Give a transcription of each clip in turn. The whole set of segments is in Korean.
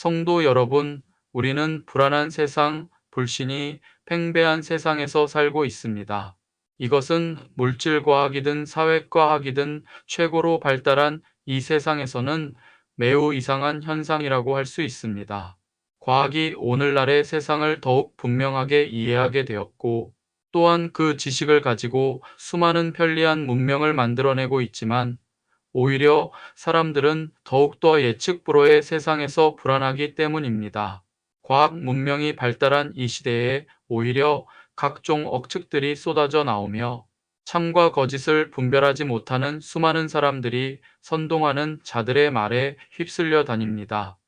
성도 여러분, 우리는 불안한 세상, 불신이 팽배한 세상에서 살고 있습니다. 이것은 물질과학이든 사회과학이든 최고로 발달한 이 세상에서는 매우 이상한 현상이라고 할 수 있습니다. 과학이 오늘날의 세상을 더욱 분명하게 이해하게 되었고, 또한 그 지식을 가지고 수많은 편리한 문명을 만들어내고 있지만, 오히려 사람들은 더욱더 예측 불허의 세상에서 불안하기 때문입니다. 과학 문명이 발달한 이 시대에 오히려 각종 억측들이 쏟아져 나오며 참과 거짓을 분별하지 못하는 수많은 사람들이 선동하는 자들의 말에 휩쓸려 다닙니다.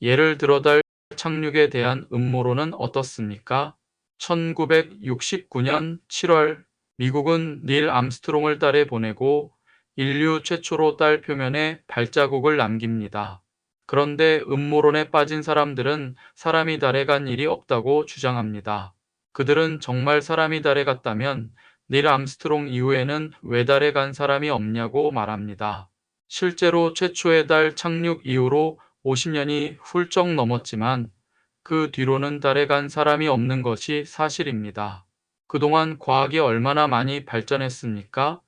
예를 들어 달 착륙에 대한 음모론은 어떻습니까? 1969년 7월 미국은 닐 암스트롱을 달에 보내고 인류 최초로 달 표면에 발자국을 남깁니다. 그런데 음모론에 빠진 사람들은 사람이 달에 간 일이 없다고 주장합니다. 그들은 정말 사람이 달에 갔다면 닐 암스트롱 이후에는 왜 달에 간 사람이 없냐고 말합니다. 실제로 최초의 달 착륙 이후로 50년이 훌쩍 넘었지만 그 뒤로는 달에 간 사람이 없는 것이 사실입니다. 그동안 과학이 얼마나 많이 발전했습니까?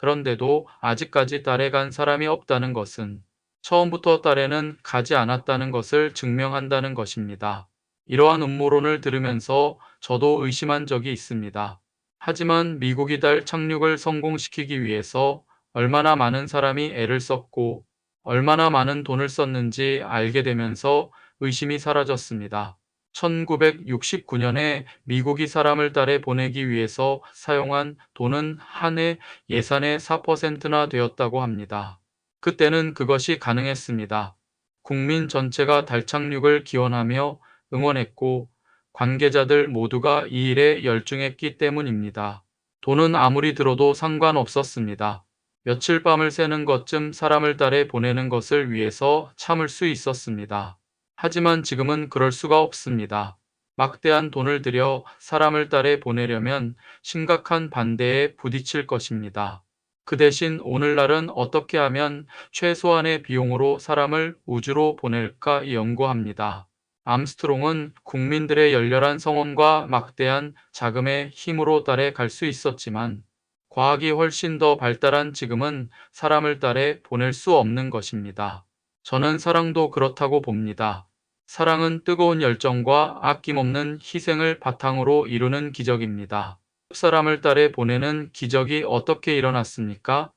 그런데도 아직까지 달에 간 사람이 없다는 것은 처음부터 달에는 가지 않았다는 것을 증명한다는 것입니다. 이러한 음모론을 들으면서 저도 의심한 적이 있습니다. 하지만 미국이 달 착륙을 성공시키기 위해서 얼마나 많은 사람이 애를 썼고 얼마나 많은 돈을 썼는지 알게 되면서 의심이 사라졌습니다. 1969년에 미국이 사람을 달에 보내기 위해서 사용한 돈은 한 해 예산의 4%나 되었다고 합니다. 그때는 그것이 가능했습니다. 국민 전체가 달 착륙을 기원하며 응원했고 관계자들 모두가 이 일에 열중했기 때문입니다. 돈은 아무리 들어도 상관없었습니다. 며칠 밤을 새는 것쯤 사람을 달에 보내는 것을 위해서 참을 수 있었습니다. 하지만 지금은 그럴 수가 없습니다. 막대한 돈을 들여 사람을 달에 보내려면 심각한 반대에 부딪힐 것입니다. 그 대신 오늘날은 어떻게 하면 최소한의 비용으로 사람을 우주로 보낼까 연구합니다. 암스트롱은 국민들의 열렬한 성원과 막대한 자금의 힘으로 달에 갈 수 있었지만 과학이 훨씬 더 발달한 지금은 사람을 달에 보낼 수 없는 것입니다. 저는 사랑도 그렇다고 봅니다. 사랑은 뜨거운 열정과 아낌없는 희생을 바탕으로 이루는 기적입니다. 사람을 달에 보내는 기적이 어떻게 일어났습니까?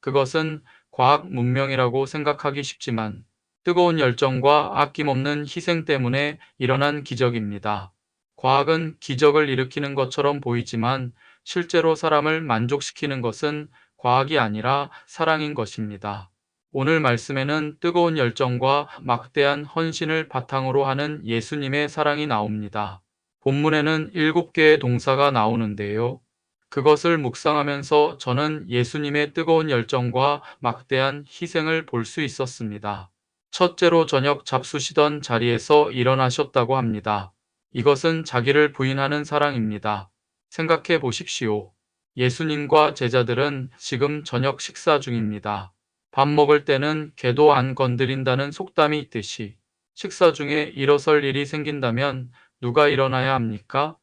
그것은 과학 문명이라고 생각하기 쉽지만 뜨거운 열정과 아낌없는 희생 때문에 일어난 기적입니다. 과학은 기적을 일으키는 것처럼 보이지만 실제로 사람을 만족시키는 것은 과학이 아니라 사랑인 것입니다. 오늘 말씀에는 뜨거운 열정과 막대한 헌신을 바탕으로 하는 예수님의 사랑이 나옵니다. 본문에는 일곱 개의 동사가 나오는데요. 그것을 묵상하면서 저는 예수님의 뜨거운 열정과 막대한 희생을 볼 수 있었습니다. 첫째로 저녁 잡수시던 자리에서 일어나셨다고 합니다. 이것은 자기를 부인하는 사랑입니다. 생각해 보십시오. 예수님과 제자들은 지금 저녁 식사 중입니다. 밥 먹을 때는 개도 안 건드린다는 속담이 있듯이 식사 중에 일어설 일이 생긴다면 누가 일어나야 합니까?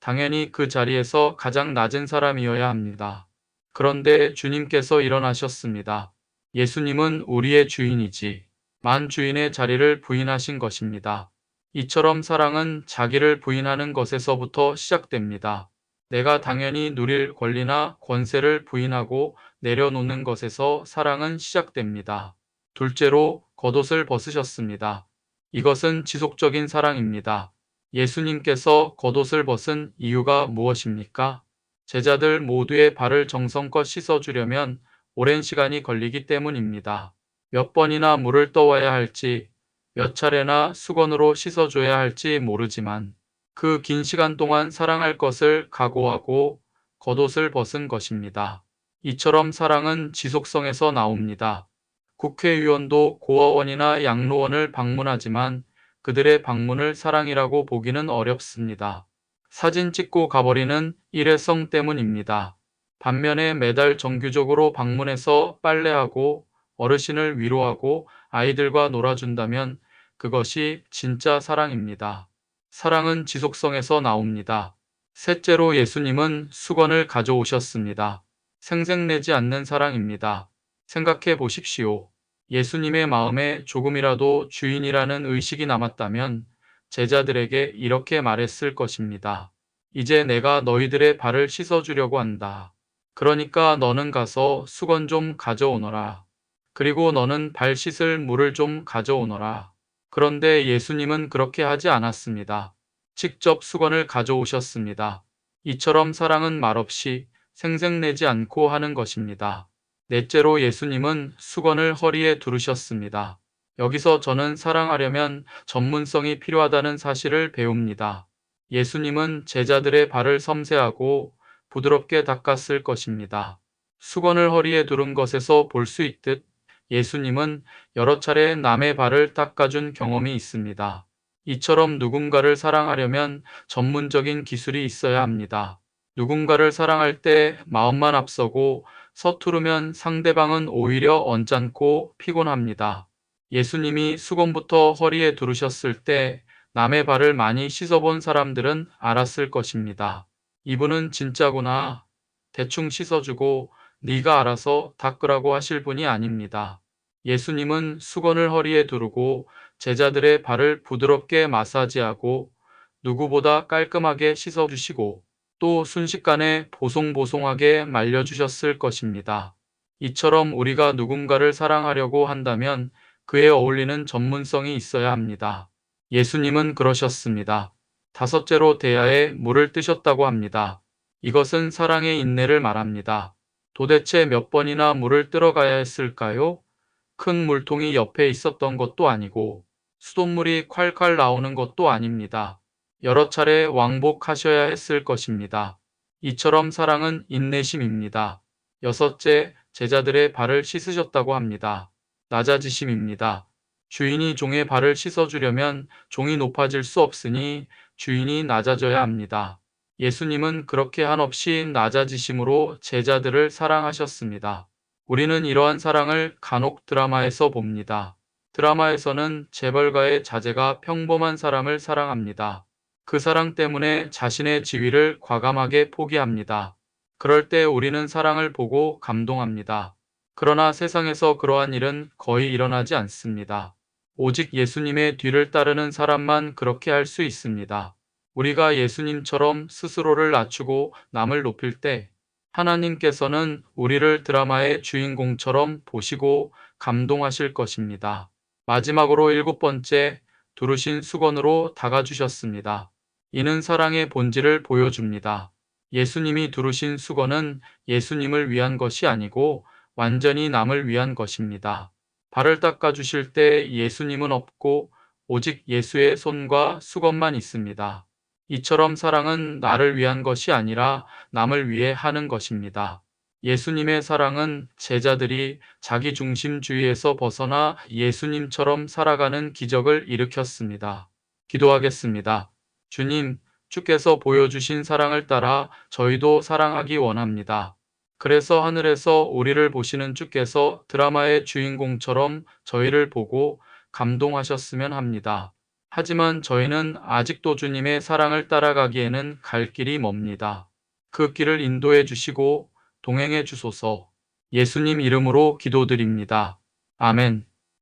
당연히 그 자리에서 가장 낮은 사람이어야 합니다. 그런데 주님께서 일어나셨습니다. 예수님은 우리의 주인이지 만 주인의 자리를 부인하신 것입니다. 이처럼 사랑은 자기를 부인하는 것에서부터 시작됩니다. 내가 당연히 누릴 권리나 권세를 부인하고 내려놓는 것에서 사랑은 시작됩니다. 둘째로 겉옷을 벗으셨습니다. 이것은 지속적인 사랑입니다. 예수님께서 겉옷을 벗은 이유가 무엇입니까? 제자들 모두의 발을 정성껏 씻어주려면 오랜 시간이 걸리기 때문입니다. 몇 번이나 물을 떠와야 할지, 몇 차례나 수건으로 씻어줘야 할지 모르지만 그 긴 시간 동안 사랑할 것을 각오하고 겉옷을 벗은 것입니다. 이처럼 사랑은 지속성에서 나옵니다. 국회의원도 고아원이나 양로원을 방문하지만 그들의 방문을 사랑이라고 보기는 어렵습니다. 사진 찍고 가버리는 일회성 때문입니다. 반면에 매달 정규적으로 방문해서 빨래하고 어르신을 위로하고 아이들과 놀아준다면 그것이 진짜 사랑입니다. 사랑은 지속성에서 나옵니다. 셋째로 예수님은 수건을 가져오셨습니다. 생색내지 않는 사랑입니다. 생각해 보십시오. 예수님의 마음에 조금이라도 주인이라는 의식이 남았다면 제자들에게 이렇게 말했을 것입니다. 이제 내가 너희들의 발을 씻어주려고 한다. 그러니까 너는 가서 수건 좀 가져오너라. 그리고 너는 발 씻을 물을 좀 가져오너라. 그런데 예수님은 그렇게 하지 않았습니다. 직접 수건을 가져오셨습니다. 이처럼 사랑은 말없이 생색내지 않고 하는 것입니다. 넷째로 예수님은 수건을 허리에 두르셨습니다. 여기서 저는 사랑하려면 전문성이 필요하다는 사실을 배웁니다. 예수님은 제자들의 발을 섬세하고 부드럽게 닦았을 것입니다. 수건을 허리에 두른 것에서 볼 수 있듯 예수님은 여러 차례 남의 발을 닦아준 경험이 있습니다. 이처럼 누군가를 사랑하려면 전문적인 기술이 있어야 합니다. 누군가를 사랑할 때 마음만 앞서고 서투르면 상대방은 오히려 언짢고 피곤합니다. 예수님이 수건부터 허리에 두르셨을 때 남의 발을 많이 씻어본 사람들은 알았을 것입니다. 이분은 진짜구나. 대충 씻어주고 네가 알아서 닦으라고 하실 분이 아닙니다. 예수님은 수건을 허리에 두르고 제자들의 발을 부드럽게 마사지하고 누구보다 깔끔하게 씻어주시고 또 순식간에 보송보송하게 말려주셨을 것입니다. 이처럼 우리가 누군가를 사랑하려고 한다면 그에 어울리는 전문성이 있어야 합니다. 예수님은 그러셨습니다. 다섯째로 대야에 물을 뜨셨다고 합니다. 이것은 사랑의 인내를 말합니다. 도대체 몇 번이나 물을 뜨러가야 했을까요? 큰 물통이 옆에 있었던 것도 아니고 수돗물이 콸콸 나오는 것도 아닙니다. 여러 차례 왕복하셔야 했을 것입니다. 이처럼 사랑은 인내심입니다. 여섯째, 제자들의 발을 씻으셨다고 합니다. 낮아지심입니다. 주인이 종의 발을 씻어주려면 종이 높아질 수 없으니 주인이 낮아져야 합니다. 예수님은 그렇게 한없이 낮아지심으로 제자들을 사랑하셨습니다. 우리는 이러한 사랑을 간혹 드라마에서 봅니다. 드라마에서는 재벌가의 자제가 평범한 사람을 사랑합니다. 그 사랑 때문에 자신의 지위를 과감하게 포기합니다. 그럴 때 우리는 사랑을 보고 감동합니다. 그러나 세상에서 그러한 일은 거의 일어나지 않습니다. 오직 예수님의 뒤를 따르는 사람만 그렇게 할 수 있습니다. 우리가 예수님처럼 스스로를 낮추고 남을 높일 때 하나님께서는 우리를 드라마의 주인공처럼 보시고 감동하실 것입니다. 마지막으로 일곱 번째, 두르신 수건으로 다가주셨습니다. 이는 사랑의 본질을 보여줍니다. 예수님이 두르신 수건은 예수님을 위한 것이 아니고 완전히 남을 위한 것입니다. 발을 닦아주실 때 예수님은 없고 오직 예수의 손과 수건만 있습니다. 이처럼 사랑은 나를 위한 것이 아니라 남을 위해 하는 것입니다. 예수님의 사랑은 제자들이 자기 중심주의에서 벗어나 예수님처럼 살아가는 기적을 일으켰습니다. 기도하겠습니다. 주님, 주께서 보여주신 사랑을 따라 저희도 사랑하기 원합니다. 그래서 하늘에서 우리를 보시는 주께서 드라마의 주인공처럼 저희를 보고 감동하셨으면 합니다. 하지만 저희는 아직도 주님의 사랑을 따라가기에는 갈 길이 멉니다. 그 길을 인도해 주시고 동행해 주소서 예수님 이름으로 기도드립니다. 아멘.